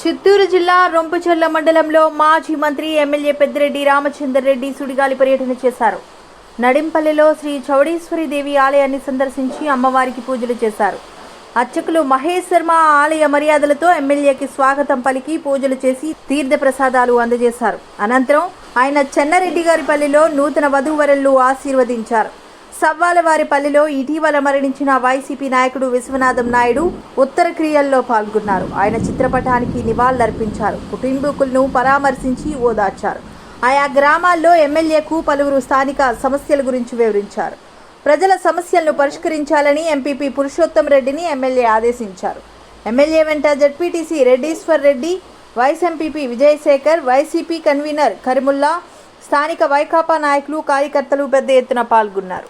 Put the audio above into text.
చిత్తూరు జిల్లా రొంపుచెర్ల మండలంలో మాజీ మంత్రి ఎమ్మెల్యే పెద్దిరెడ్డి రామచందర్ రెడ్డి సుడిగాలి పర్యటన చేశారు. నడింపల్లిలో శ్రీ చౌడేశ్వరి దేవి ఆలయాన్ని సందర్శించి అమ్మవారికి పూజలు చేశారు. అర్చకులు మహేష్ శర్మ ఆలయ మర్యాదలతో ఎమ్మెల్యేకి స్వాగతం పలికి పూజలు చేసి తీర్థ ప్రసాదాలు అందజేశారు. అనంతరం ఆయన చెన్నారెడ్డి గారి పల్లెలో నూతన వధూవరులు ఆశీర్వదించారు. సవ్వాలవారిపల్లిలో ఇటీవల మరణించిన వైసీపీ నాయకుడు విశ్వనాథం నాయుడు ఉత్తర క్రియల్లో పాల్గొన్నారు. ఆయన చిత్రపటానికి నివాళులర్పించారు. కుటుంబీకులను పరామర్శించి ఓదార్చారు ఆయా గ్రామాల్లో ఎమ్మెల్యేకు పలువురు స్థానిక సమస్యల గురించి వివరించారు. ప్రజల సమస్యలను పరిష్కరించాలని ఎంపీపీ పురుషోత్తం రెడ్డిని ఎమ్మెల్యే ఆదేశించారు. ఎమ్మెల్యే వెంట ZPTC Reddeeswar Reddy vice MPP Vijayasekhar YCP convener Karimulla స్థానిక వైకాపా నాయకులు కార్యకర్తలు పెద్ద ఎత్తున పాల్గొన్నారు.